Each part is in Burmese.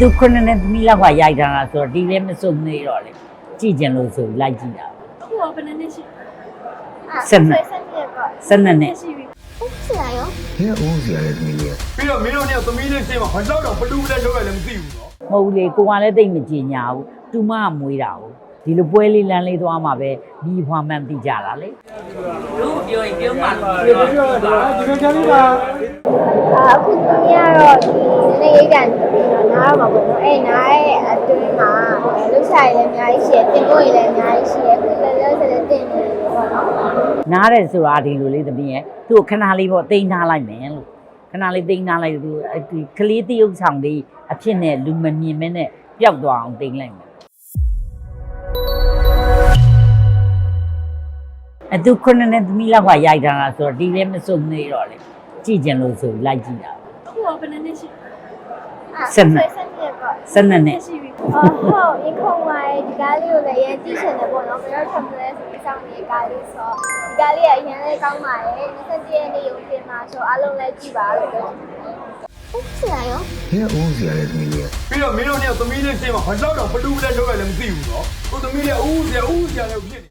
သူခုနှစ်နဲ့သမီးလောက်ကရိုက်ထားတာဆိုတော့ဒီလည်းမစုံနေတော့လေကြည့်ကြလို့ဆိုပြီးလိုက်ကြည့်တာ အခုရောဘယ်နှစ်နှစ်ရှိ ဆက်နှစ် ဆက်နှစ်ပေါ့ ဆက်နှစ်နဲ့ ရှိပြီ ဟုတ်ချင်ရရော ဘယ်အိုးစရာလဲသမီးလေး ပြီးတော့မင်းတို့เนี่ยသမီးလေးရှင်းမှာဘာကြောက်တော့ဘလူးလည်းလောက်ရလည်းမသိဘူးနော် မဟုတ်ဘူးလေကိုကလည်းတိတ်မကြင်ညာဘူးသူမကမွေးတာဘူး ဒီလိုပွဲလေးလမ်းလေးသွားမှာပဲမိဖွာမှန်းသိကြတာလေတို့ပြောရင်ပြောမှလို့ပြောပြောတာဒီလိုချမ်းလေးကအခုသူကတော့ဒီနေရိတ်ကန်ပြီးတော့နားတော့မှာပေါ့နော်အဲ့နားရဲ့အတွင်းမှာလှုပ်ရှားရည်လည်းအများကြီးရှိတယ်တင်ဖို့ရည်လည်းအများကြီးရှိတယ်အခုလည်းလည်းဆက်လက်တင်နေတယ်ပေါ့နော်နားတယ်ဆိုတာဒီလိုလေးသမီးရဲ့သူ့ကိုခဏလေးပေါ့တိန်းထားလိုက်မယ်လို့ခဏလေးတိန်းထားလိုက်သူဒီကလေးတရုပ်ဆောင်လေးအဖြစ်နဲ့လူမမြင်မဲနဲ့ပျောက်သွားအောင်တိန်းလိုက်မယ် အတူခုနှစ်နဲ့သမီးလောက်ကရိုက်ထားတာဆိုတော့ဒီလည်းမစုံနေတော့လေကြည့်ကြလို့ဆိုပြီးလိုက်ကြည့်တာ အခုရောဘယ်နှစ်နှစ်ရှိ ဆက်နှစ်ပေါ့ ဆက်နှစ်နဲ့ ရှိပြီ အော်ဟုတ်ဒီခုံပါရဲ့ဒီကားလေးကိုလည်းရန်ကြည့်ချင်တယ်ပေါ့နော်ဘယ်တော့ထပ်မလဲဆိုပြီးစောင့်နေတဲ့ကားလေးဆိုဒီကားလေးကအရင်လေးကောင်းပါရဲ့27ရက်နေ့ရုံတင်မှာဆိုအားလုံးလည်းကြည့်ပါလို့ပြောဟုတ်ချင်ရရော ဘယ်အိုးစရာလဲသမီးလေး ပြီးတော့မင်းတို့เนี่ยသမီးလေးရှင်းမှာဘာကြောက်တော့ဘလူးလည်းလောက်ရလည်းမသိဘူးနော်ကိုသမီးလေးအူးစရာအူးစရာလည်းဖြစ်နေ ။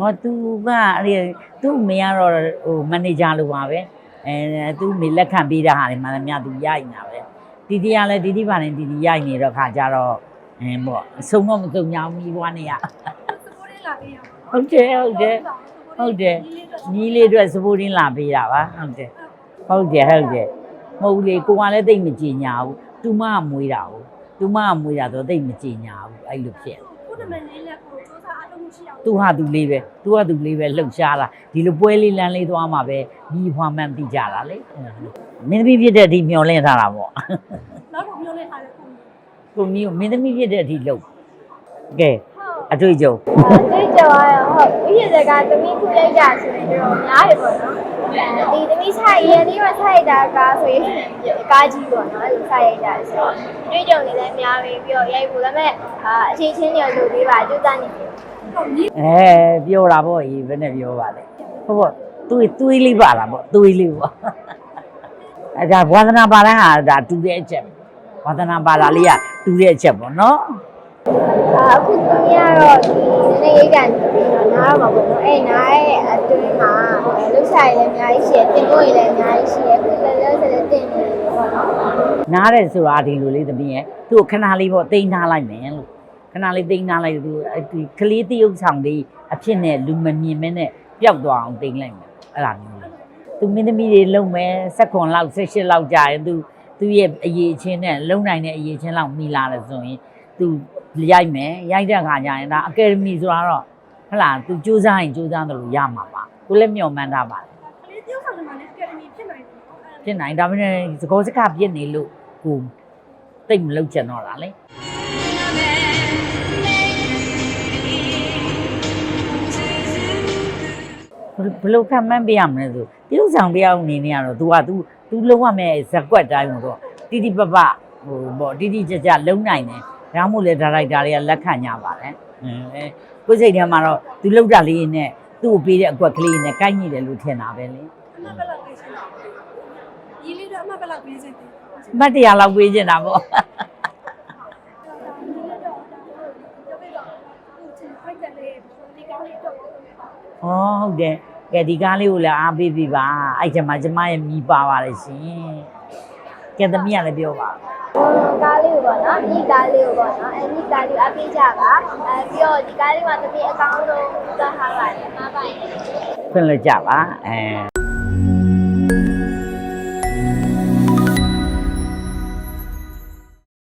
ဟော तू ကအဲ့ဒီသူ့မေကတော့ဟိုမန်နေဂျာလိုပါပဲ။အဲသူ့မေလက်ခံပေးတဲ့ဟာတွေမှလည်းမြတ်သူရိုက်နေတာပဲ။တီတီကလည်းတီတီပါနေတီတီရိုက်နေတော့ခါကြတော့အင်းပေါ့အဆုံးတော့မဆုံးညာမီးပွားနေရ စပိုးလေးလာပေးရအောင် ။ဟုတ်တယ်ဟုတ်တယ်ဟုတ်တယ်ညီလေးအတွက်စပိုးရင်းလာပေးတာပါဟုတ်တယ်ဟုတ်တယ်ဟုတ်တယ်မဟုတ်လေကိုကလည်းတိတ်မကြင်ညာဘူး။ तू မကမွေးတာဘူး။ तू မကမွေးတာဆိုတိတ်မကြင်ညာဘူးအဲ့လိုဖြစ် ခုနမလေးလက် သူဟာသူလေးပဲသူဟာသူလေးပဲလှုပ်ရှားတာဒီလိုပွဲလေးလမ်းလေးသွားမှာပဲမိဖွာမှန်းသိကြတာလေမင်းသမီးဖြစ်တဲ့အထိမျောလင့်ထားတာပေါ့နောက်တော့မျိုးလေးထားတယ်ခုကိုမျိုးမင်းသမီးဖြစ်တဲ့အထိလှုပ်ကဲဟုတ်အတွေ့အကြုံအဲတိတ်ကြောရဟုတ်ဥယျာဉ်ကသမီးခုလိုက်တာဆိုရင်တော့များတယ်ပေါ့နော်အဲဒီသမီးဆိုင်ရန်ဒီမှာဆိုင်တာကဆိုရင်ကားကြီးပေါ့နော်ဒီဆိုင်ရိုက်တာဆိုတော့တွေ့ကြုံနေလည်းများပြီပြီးတော့ရိုက်ဖို့လည်းမဲ့အာအချင်းချင်းတွေလုပ်ပေးပါကြိုးစားနေတယ်ဟုတ်ညီ အဲပြောတာပေါ့အေးဘယ်နဲ့ပြောပါလဲဟုတ်ပေါ့သွေးသွေးလေးပါတာပေါ့သွေးလေးပေါ့အဲဒါဝါသနာပါတဲ့ဟာဒါတူတဲ့အချက်ဝါသနာပါတာလေးကတူတဲ့အချက်ပေါ့နော်အာအခုသူကတော့ဒီနေရိတ်ကန်ပြီးတော့နားတော့မှာပေါ့နော်အဲ့နားရဲ့အတွင်းမှာလှုပ်ရှားရည်လည်းအများကြီးရှိတယ်တင်ဖို့ရည်လည်းအများကြီးရှိတယ်အခုလည်းလည်းဆက်လက်တင်နေတယ်ပေါ့နော်နားတယ်ဆိုတာဒီလိုလေးသမီးရဲ့သူ့ကိုခဏလေးပေါ့တိန်းထားလိုက်မယ်လို့ ခဏလေးတိန်းထားလိုက်သူဒီကလေးတရုပ်ဆောင်လေးအဖြစ်နဲ့လူမမြင်မဲနဲ့ပျောက်သွားအောင်တိန်းလိုက်မယ်အဲ့ဒါမျိုးလေးသူမင်းသမီးတွေလုံမယ်16လောက်18လောက်ကြာရင်သူသူရဲ့အရေးချင်းနဲ့လုံနိုင်တဲ့အရေးချင်းလောက်မိလာတယ်ဆိုရင်သူရိုက်မယ်ရိုက်တဲ့အခါကျရင်ဒါအကယ်ဒမီဆိုတာတော့ဟဟလားသူစူးစမ်းရင်စူးစမ်းတယ်လို့ရမှာပါကိုလည်းမျှော်မှန်းထားပါတယ်ကလေးတယောက်ဆောင်နေမှာလည်းအကယ်ဒမီဖြစ်နိုင်တယ်နော်ဖြစ်နိုင်ဒါပေမဲ့သကောစကပြစ်နေလို့ကိုတိတ်မလုပ်ချင်တော့တာလေ ဘယ်လိုခံမှန်းပေးရမလဲဆိုတရုပ်ဆောင်တယောက်အနေနဲ့ကတော့ तू က तू तू လုံးဝမဲ့ဇက်ကွက်တိုင်းတော့တိတိပပဟိုပေါ့တိတိကျကျလုံးနိုင်တယ်ဒါမှမဟုတ်လေဒါရိုက်တာတွေကလက်ခံကြပါတယ်အင်းအဲကိုယ်စိတ်ထဲမှာတော့ तू လောက်တာလေးနဲ့သူ့ကိုပေးတဲ့အကွက်ကလေးနဲ့ကိုက်ညိတယ်လို့ထင်တာပဲလေ အမှတ်ဘက်လောက်ပေးချင်တာညီလေးတို့အမှတ်ဘက်လောက်ပေးချင်တယ် မတ်တရားလောက်ပေးနေတာပေါ့ ညီလေးတို့ပြောပြတော့ဟိုချင်ဖိုက်တယ်လေဒီကောင်းလေးတော့ ။ဩဟုတ်တယ်။ ကဲဒီကားလေးကိုလည်းအားပေးပြီပါ။အဲ့ကျမကျမရဲ့မိပါပါတယ်ရှင်။ကဲသမီးကလည်းပြောပါကားလေးကိုပေါ့နော်ဒီကားလေးကိုပေါ့နော်အဲဒီကားလေးအပေးကြပါအဲပြီးတော့ဒီကားလေးမှာသမီးအကောင်းဆုံးသတ်ထားပါတယ်မှားပါတယ်။ဖွင့်လို့ကြပါ။အဲ